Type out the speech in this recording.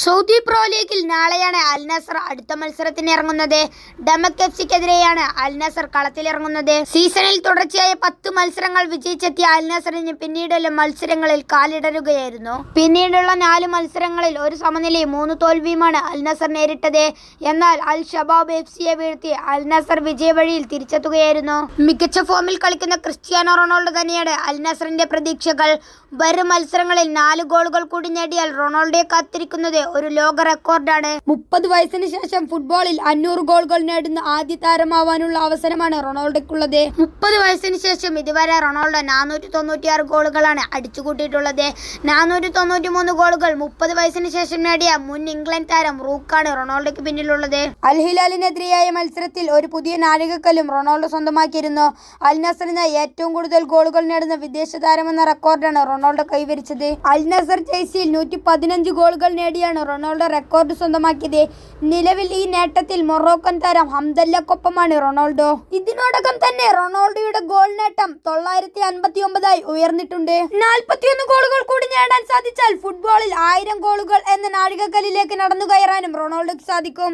Saudi pro ലീഗിൽ നാളെയാണ് അൽ നസർ അടുത്ത മത്സരത്തിന് ഇറങ്ങുന്നത്. ഡമക് എഫ് സിക്കെതിരെയാണ് അൽ നസർ കളത്തിലിറങ്ങുന്നത് സീസണിൽ തുടർച്ചയായ പത്ത് മത്സരങ്ങൾ വിജയിച്ചെത്തിയ അൽ നസറിന് പിന്നീടുള്ള മത്സരങ്ങളിൽ കാലിടരുകയായിരുന്നു. പിന്നീടുള്ള നാല് മത്സരങ്ങളിൽ ഒരു സമനിലയും മൂന്ന് തോൽവിയുമാണ് അൽ നസർ നേരിട്ടത്. എന്നാൽ അൽ ഷബാബ് എഫ് സിയെ വീഴ്ത്തി അൽ നസർ വിജയവഴിയിൽ തിരിച്ചെത്തുകയായിരുന്നു. മികച്ച ഫോമിൽ കളിക്കുന്ന ക്രിസ്ത്യാനോ റൊണാൾഡോ തന്നെയാണ് അൽ നസറിന്റെ പ്രതീക്ഷകൾ. വരും മത്സരങ്ങളിൽ നാല് ഗോളുകൾ കൂടി നേടിയാൽ റൊണാൾഡോയെ കാത്തിരിക്കുന്നത് ഒരു ലോക റെക്കോർഡാണ്. മുപ്പത് വയസ്സിന് ശേഷം ഫുട്ബോളിൽ അഞ്ഞൂറ് ഗോളുകൾ നേടുന്ന ആദ്യ താരമാവാനുള്ള അവസരമാണ് റൊണാൾഡോയ്ക്കുള്ളത് മുപ്പത് വയസ്സിന് ശേഷം ഇതുവരെ റൊണാൾഡോ നാനൂറ്റി തൊണ്ണൂറ്റിയാറ് ഗോളുകളാണ് അടിച്ചുകൂട്ടിയിട്ടുള്ളത്. നാനൂറ്റി തൊണ്ണൂറ്റി മൂന്ന് ഗോളുകൾ മുപ്പത് വയസ്സിന് ശേഷം നേടിയ മുൻ ഇംഗ്ലണ്ട് താരം റൂക്കാണ് റൊണാൾഡോയ്ക്ക് പിന്നിലുള്ളത്. അൽ ഹിലാലിനെതിരെയായ മത്സരത്തിൽ ഒരു പുതിയ നാഴികക്കല്ലും റൊണാൾഡോ സ്വന്തമാക്കിയിരുന്നു. അൽ നസറിന് ഏറ്റവും കൂടുതൽ ഗോളുകൾ നേടുന്ന വിദേശ താരമെന്ന റെക്കോർഡാണ് റൊണാൾഡോ കൈവരിച്ചത്. അൽ നസർ ജേഴ്സിയിൽ നൂറ്റി പതിനഞ്ച് ഗോളുകൾ നേടിയാണ് റൊണാൾഡോ റെക്കോർഡ് സ്വന്തമാക്കിയത്. നിലവിൽ ഈ നേട്ടത്തിൽ മൊറോക്കൻ താരം ഹംദല്ലക്കൊപ്പമാണ് റൊണാൾഡോ. ഇതിനോടകം തന്നെ റൊണാൾഡോയുടെ ഗോൾ നേട്ടം തൊള്ളായിരത്തി അൻപത്തി ഒമ്പതായി ഉയർന്നിട്ടുണ്ട്. നാൽപ്പത്തിയൊന്ന് ഗോളുകൾ കൂടി നേടാൻ സാധിച്ചാൽ ഫുട്ബോളിൽ ആയിരം ഗോളുകൾ എന്ന നാഴികക്കല്ലിലേക്ക് നടന്നു കയറാനും റൊണാൾഡോക്ക് സാധിക്കും.